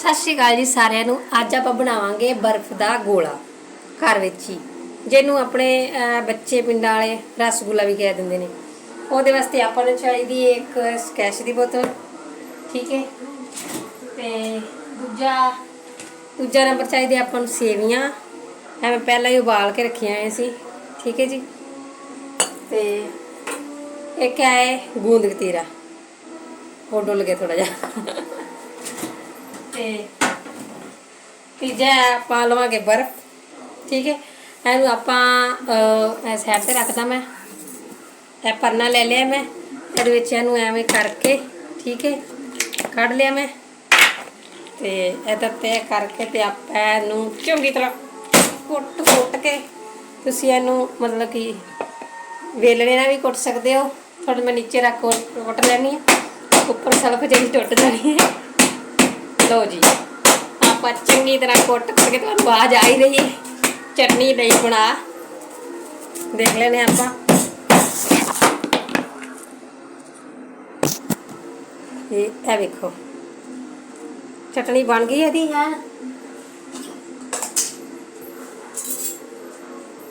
ਸਤਿ ਸ਼੍ਰੀ ਅਕਾਲ ਜੀ ਸਾਰਿਆਂ ਨੂੰ। ਅੱਜ ਆਪਾਂ ਬਣਾਵਾਂਗੇ ਬਰਫ਼ ਦਾ ਗੋਲਾ ਘਰ ਵਿੱਚ ਹੀ। ਜਿਹਨੂੰ ਆਪਣੇ ਬੱਚੇ ਪਿੰਡਾਂ ਵਾਲੇ ਰਸਗੁੱਲਾ ਵੀ ਕਹਿ ਦਿੰਦੇ ਨੇ। ਉਹਦੇ ਵਾਸਤੇ ਆਪਾਂ ਨੂੰ ਚਾਹੀਦੀ ਹੈ ਇੱਕ ਸਕੈਚ ਦੀ ਬੋਤਲ। ਠੀਕ ਹੈ ਤੇ ਦੂਜਾ ਦੂਜਾ ਨੰਬਰ ਚਾਹੀਦਾ ਆਪਾਂ ਨੂੰ ਸੇਵੀਆਂ। ਐਵੇਂ ਪਹਿਲਾਂ ਹੀ ਉਬਾਲ ਕੇ ਰੱਖੀਆਂ ਹੋਈਆਂ ਸੀ। ਠੀਕ ਹੈ ਜੀ? ਤੇ ਇੱਕ ਹੈ ਗੂੰਦ ਕਤੀਰਾ। ਉਹ ਡੁੱਲ ਗਿਆ ਥੋੜਾ ਜਿਹਾ। ਤੇ ਤੀਜਾ ਆਪਾਂ ਲਵਾਂਗੇ ਬਰਫ਼ ਠੀਕ ਹੈ। ਇਹਨੂੰ ਆਪਾਂ ਅਹ, ਸਾਈਡ ਤੇ ਰੱਖਦਾ ਮੈਂ। ਇਹ ਪਰਨਾ ਲੈ ਲਿਆ ਮੈਂ। ਇਹਦੇ ਵਿੱਚ ਇਹਨੂੰ ਐਵੇਂ ਕਰਕੇ ਠੀਕ ਹੈ ਕੱਢ ਲਿਆ ਮੈਂ। ਤੇ ਇਹਦਾ ਤੇ ਕਰਕੇ ਤੇ ਆਪਾਂ ਇਹਨੂੰ ਚੰਗੀ ਤਰ੍ਹਾਂ ਕੁੱਟ ਕੁੱਟ ਕੇ ਤੁਸੀਂ ਇਹਨੂੰ ਮਤਲਬ ਕਿ ਵੇਲਣੇ ਨਾਲ ਵੀ ਕੁੱਟ ਸਕਦੇ ਹੋ। ਥੋੜਾ ਮੈਂ ਨੀਚੇ ਰੱਖ ਕੁੱਟ ਲੈਣੀ ਹੈ। ਉੱਪਰ ਸਲਫ ਜਿਹੜੀ ਟੁੱਟ ਜਾਣੀ ਹੈ। ਲਓ ਜੀ। ਆਪਾਂ ਚੰਗੀ ਤਰ੍ਹਾਂ ਕੁੱਟ ਕਰਕੇ ਤੁਹਾਨੂੰ ਆਵਾਜ਼ ਆ ਹੀ ਰਹੀ। ਚਟਨੀ ਲਈ ਬਣਾ। ਦੇਖ ਲੈਨੇ ਆਪਾਂ। ਇਹ ਇਹ ਵੇਖੋ। ਚਟਨੀ ਬਣ ਗਈ ਇਹਦੀ ਹੈ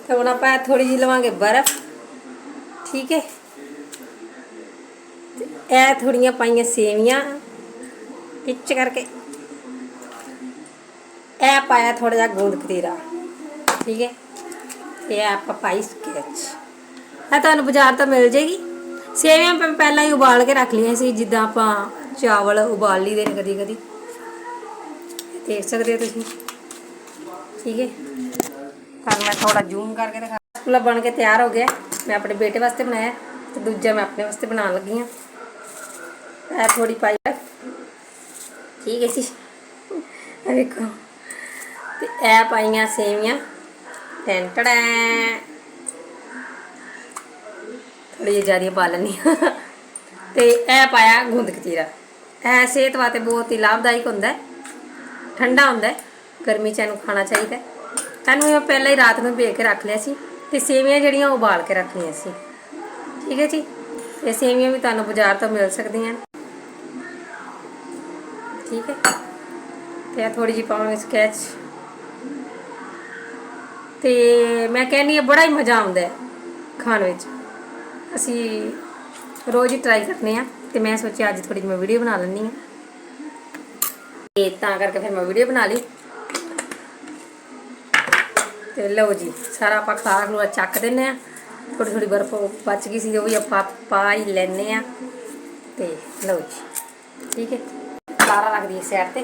ਤੇ ਹੁਣ ਆਪਾਂ ਥੋੜੀ ਜਿਹੀ ਲਵਾਂਗੇ ਬਰਫ਼। ਠੀਕ ਹੈ। ਇਹ ਥੋੜੀਆਂ ਪਾਈਆਂ ਸੇਵੀਆਂ। ਪਿੱਚ ਕਰਕੇ ਇਹ ਪਾਇਆ ਥੋੜਾ ਜਿਹਾ ਗੂੰਦ ਕਤੀਰਾ, ਠੀਕ ਹੈ? ਇਹ ਆਪਾਂ ਪਾਈ ਸਕੈਚ ਇਹ ਤੁਹਾਨੂੰ ਬਾਜ਼ਾਰ ਤੋਂ ਮਿਲ ਜੇਗੀ ਸੇਵੀਆਂ ਆਪਾਂ ਪਹਿਲਾਂ ਹੀ ਉਬਾਲ ਕੇ ਰੱਖ ਲਈਆਂ ਸੀ, ਜਿੱਦਾਂ ਆਪਾਂ ਚਾਵਲ ਉਬਾਲ ਲਈਦੇ ਨੇ ਕਦੀ ਕਦੀ ਦੇਖ ਸਕਦੇ ਹੋ ਤੁਸੀਂ। ਠੀਕ ਹੈ? ਤੁਹਾਨੂੰ ਮੈਂ ਥੋੜਾ ਜ਼ੂਮ ਕਰਕੇ ਦਿਖਾ ਰਸਗੁੱਲਾ ਬਣ ਕੇ ਤਿਆਰ ਹੋ ਗਿਆ। ਮੈਂ ਆਪਣੇ ਬੇਟੇ ਵਾਸਤੇ ਬਣਾਇਆ, ਤੇ ਦੂਜਾ ਮੈਂ ਆਪਣੇ ਵਾਸਤੇ ਬਣਾਉਣ ਲੱਗੀ ਹਾਂ। ਇਹ ਥੋੜੀ ਪਾਈ ਠੀਕ ਹੈ ਜੀ। ਵੇਖੋ। ਤੇ ਇਹ ਪਾਈਆਂ ਸੇਵੀਆਂ। ਟੈਂਟੜਾ ਥੋੜੀ ਜਿਹੀ ਜ਼ਿਆਦਾ ਪਾ ਲੈਣੀ ਤੇ ਇਹ ਪਾਇਆ ਗੁੰਦ ਕਤੀਰਾ ਇਹ ਸਿਹਤ ਵਾਸਤੇ ਬਹੁਤ ਹੀ ਲਾਭਦਾਇਕ ਹੁੰਦਾ ਹੈ। ਠੰਡਾ ਹੁੰਦਾ ਹੈ। ਗਰਮੀ ਚ ਇਹਨੂੰ ਖਾਣਾ ਚਾਹੀਦਾ ਹੈ। ਇਹਨੂੰ ਮੈਂ ਪਹਿਲਾਂ ਹੀ ਰਾਤ ਨੂੰ ਭੇਜ ਕੇ ਰੱਖ ਲਿਆ ਸੀ ਤੇ ਸੇਵੀਆਂ ਜਿਹੜੀਆਂ ਉਬਾਲ ਕੇ ਰੱਖ ਲਈਆਂ ਸੀ। ਠੀਕ ਹੈ ਜੀ? ਇਹ ਸੇਵੀਆਂ ਵੀ ਤੁਹਾਨੂੰ ਬਾਜ਼ਾਰ ਤੋਂ ਮਿਲ ਸਕਦੀਆਂ ਠੀਕ ਹੈ? ਤੇ ਇਹ ਥੋੜੀ ਜਿਹੀ ਪਾਵਾਂਗੇ ਸਕੈਚ ਤੇ ਮੈਂ ਕਹਿੰਨੀ ਆ ਬੜਾ ਹੀ ਮਜ਼ਾ ਆਉਂਦਾ ਹੈ ਖਾਣ ਵਿੱਚ। ਅਸੀਂ ਰੋਜ਼ ਹੀ ਟਰਾਈ ਕਰਨੇ ਆ ਤੇ ਮੈਂ ਸੋਚਿਆ ਅੱਜ ਥੋੜੀ ਜਿਹੀ ਮੈਂ ਵੀਡੀਓ ਬਣਾ ਲੈਣੀ ਆ ਤੇ ਤਾਂ ਕਰਕੇ ਫਿਰ ਮੈਂ ਵੀਡੀਓ ਬਣਾ ਲਈ। ਤੇ ਲਓ ਜੀ, ਸਾਰਾ ਆਪਾਂ ਖਾਰਾ ਖਲੂਆ ਚੱਕ ਦਿੰਨੇ ਆ ਥੋੜੀ ਥੋੜੀ ਬਰਫ਼ ਬਚ ਗਈ ਸੀ, ਉਹ ਵੀ ਆਪਾਂ ਪਾ ਹੀ ਲੈਨੇ ਆ ਤੇ ਲਓ ਜੀ, ਠੀਕ ਹੈ। ਸਾਰਾ ਰੱਖ ਦਈਏ ਸਾਈਡ ਤੇ।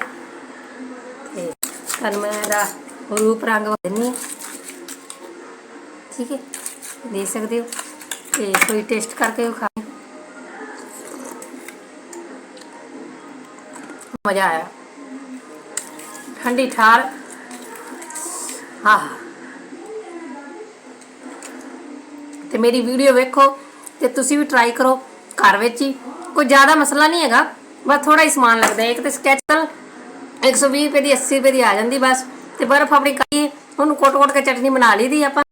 ਤੇ ਤੁਹਾਨੂੰ ਮੈਂ ਇਹਦਾ ਰੂਪ ਰੰਗ ਦਿੰਨੀ ਆ ਠੀਕ ਹੈ। ਦੇਖ ਸਕਦੇ ਹੋ। ਤੇ ਕੋਈ ਟੇਸਟ ਕਰਕੇ ਖਾ ਮਜ਼ਾ ਆਇਆ। ਠੰਡੀ ਠਾਰ। ਆਹ। ਤੇ ਮੇਰੀ ਵੀਡੀਓ ਵੇਖੋ ਤੇ ਤੁਸੀਂ ਵੀ ਟਰਾਈ ਕਰੋ ਘਰ ਵਿੱਚ ਹੀ। ਕੋਈ ਜ਼ਿਆਦਾ ਮਸਲਾ ਨਹੀਂ ਹੈਗਾ। ਬਸ ਥੋੜਾ ਹੀ ਸਮਾਨ ਲੱਗਦਾ ਹੈ। ਇੱਕ ਤੇ ਸਕੈਚਲ 120 ਰੁਪਏ ਦੀ 80 ਰੁਪਏ ਦੀ ਆ ਜਾਂਦੀ ਬਸ। ਤੇ ਬਰਫ ਆਪਣੀ ਕਾਈ ਉਹਨੂੰ ਕੋਟ-ਕੋਟ ਕੇ ਚਟਨੀ ਬਣਾ ਲਈ ਦੀ ਆਪਾਂ।